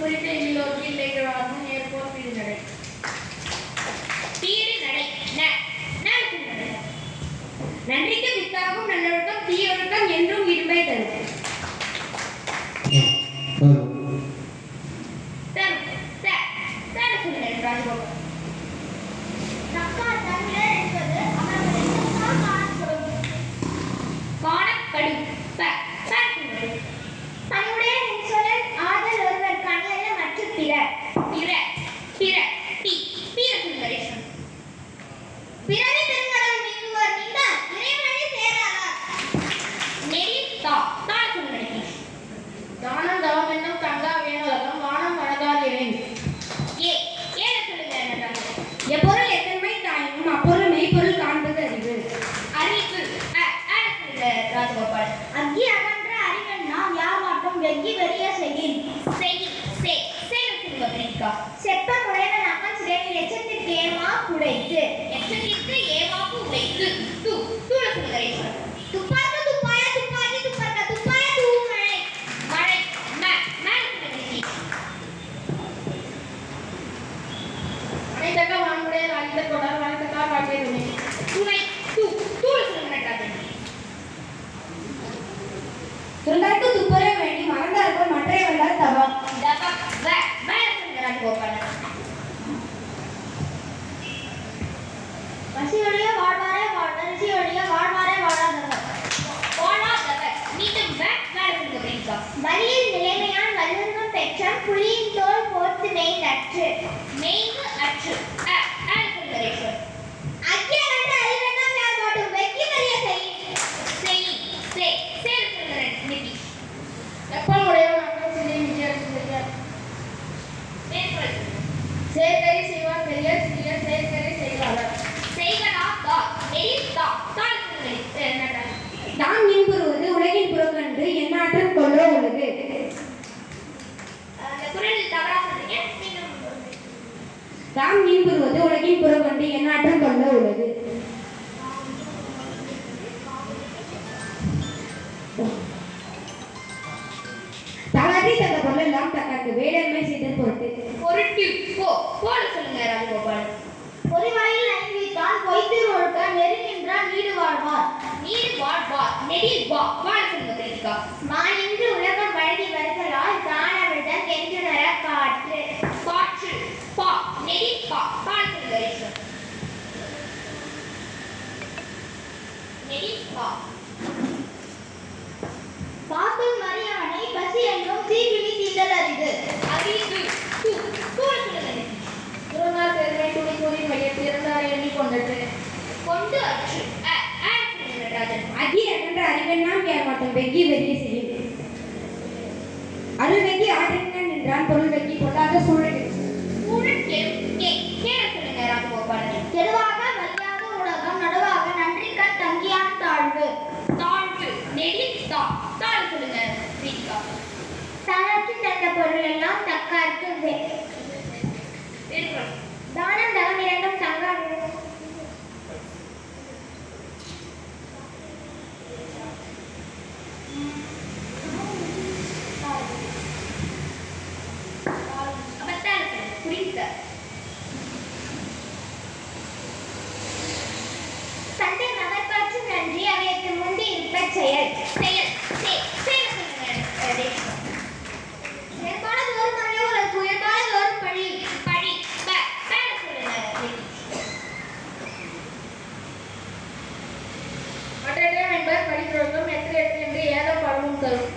குறித்த இல்லோற்றி தீர் நடை பீடுநடை நடை. நன்றிக்கு வித்தாகும் நல்லொழுக்கம் தீயொழுக்கம் என்றும் இன்பை தரும். உரைத்து எச்சத்திற்கு ஏமாப்பு உரைத்து து தூள சுந்தரேஸ்வரர் துப்பாக்க துப்பாய துப்பாக்கி துப்பாக்க துப்பாய தூமழை மழை ம மழை. தக்க வானுடைய வாழ்ந்த தொடர் வாழ்த்தக்கா வாழ்க்கை துணை புலியின் தோல் போர்த்து மெய் நற்று. மெய்வு அற்று. சேர்க்கரை செய்வார் பெரியார் சிறியார் சேர்க்கரை செய்வார் செய்வனா? தான் எலி தான் தான் தான் என்பது உலகின் புறக்கன்று எண்ணாற்றம் கொண்ட உலகு தான் மீன் புருவது உலகின் புறம் கொண்டு எண்ணாற்றம் கொள்ள உள்ளது. தகாதி தந்த பொருள் எல்லாம் தக்காக்கு. பொருட்டு. போட சொல்லுங்க ராஜகோபால். பொறிவாயில் ஐந்தித்தான் பொய்த்தீர் ஒழுக்க நெறி நின்றால் நீடு வாழ்வார். நீடு வாழ்வார். வா. வாழ சொல்லுங்க தெரிவிக்கா நான் ஏழேழம் என்பது படித்தொழுக்கம் எட்டு எட்டு என்று ஏதோ பழமும் தரும்.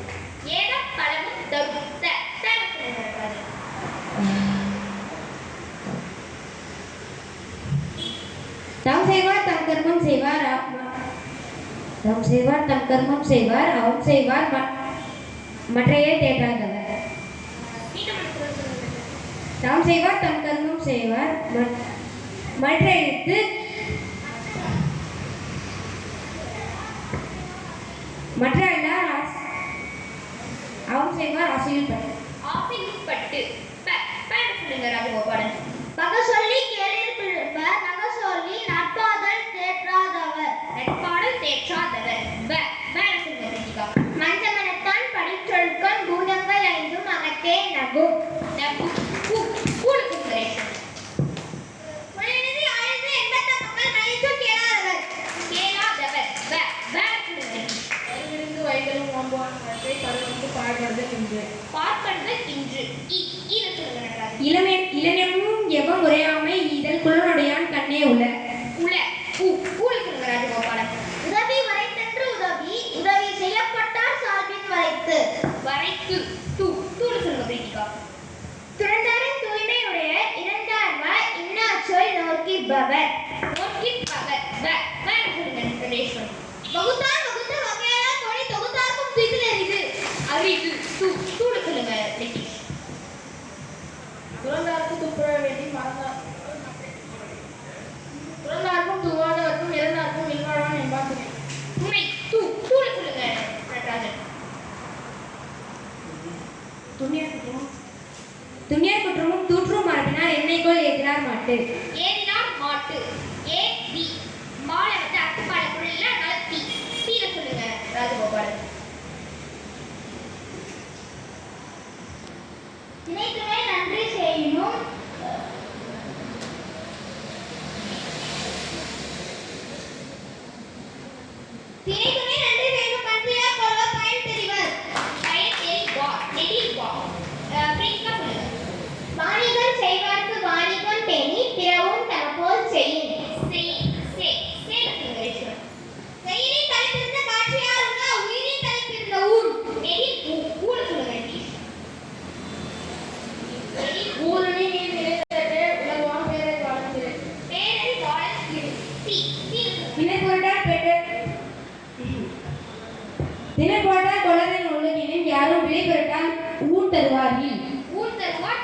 ஏதோ பழமும் தரும். தாம் செய்வார் தம் கர்மம் செய்வார் தாம் செய்வார் தம் கர்மம் செய்வார் அவம் செய்வார் மற்றையே தேட்டாதவர் தம் செய்வார் தம் கர்மம் செய்வார் மற்ற மற்றாண்டா அவசியமா ரசியில் பட்டு. ஆசியில் பட்டு. சொல்லுங்க ராஜகோபாலன். பக சொல்லி இளமே இளநெமும் எவம் உரையாமை இதழ் குளனுடையான் கண்ணே உல உல ஊ ஊழ் ராஜகோபாலன் வரைத்தென்று உதவி உதவி செய்யப்பட்டார் சார்பின் வரைத்து. வரைத்து. தூ. தூள் சொல்லுங்க பிரீத்திகா துறந்தாரின் தூய்மையுடைய இரண்டார்வ இன்னாச்சொல் உட்புற வேண்டி மறந்தார் பிறந்தார்க்கும் தூவாதவர்க்கும் இறந்தார்க்கும் இல்வாழ்வான் என்பார் துணை. துணை தூ தூளை சொல்லுங்க நடராஜன் குற்றமும் துணியார் குற்றமும் தூற்றும் மரபினார் என்னைக்குள் எதிரார் தினப்போட்ட கொலரின் உள்ளகினும் யாரும் விலை பெற்றால் ஊன் தருவார்கள். ஊன் தருவார்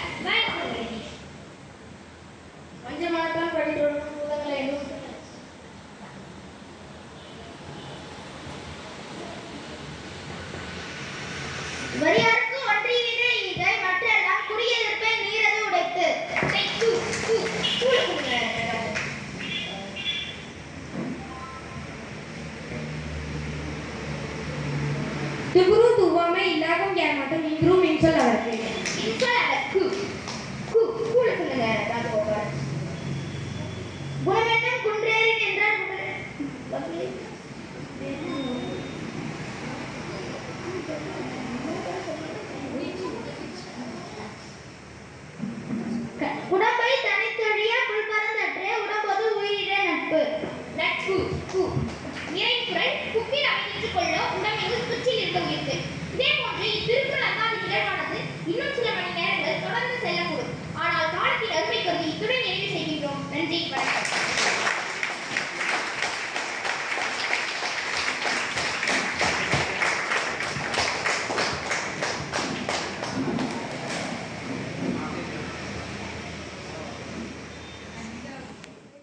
நன்றி வணக்கம்